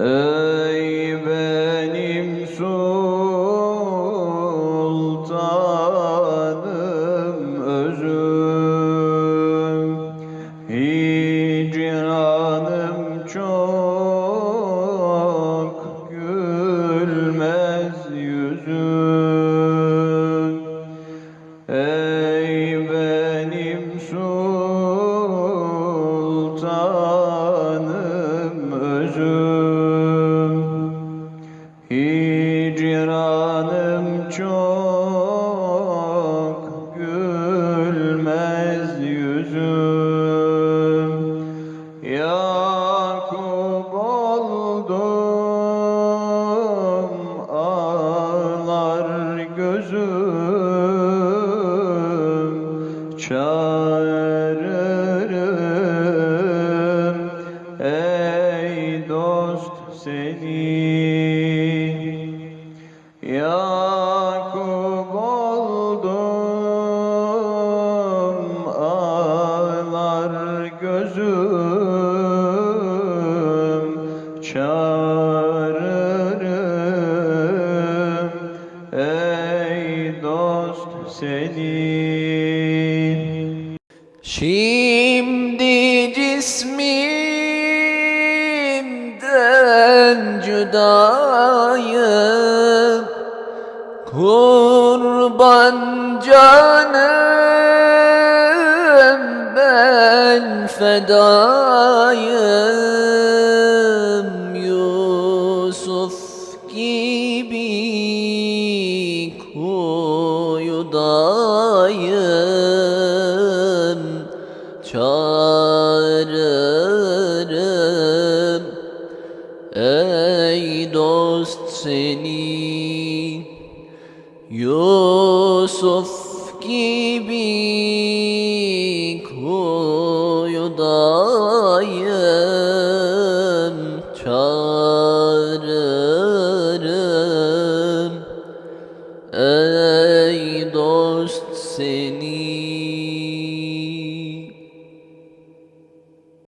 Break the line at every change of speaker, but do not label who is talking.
Ey benim sultanım özüm. Hicranım çok gülmez yüzüm. Ey benim sultanım gözüm Çağırırım. Ey dost seni Yakup oldum. Ağlar gözüm Çağırırım Şimdi cismimden cüdayım. Kurban canım ben fedayım kuyudayım Çağırırım. Ey dost seni Yusuf gibi الرحيم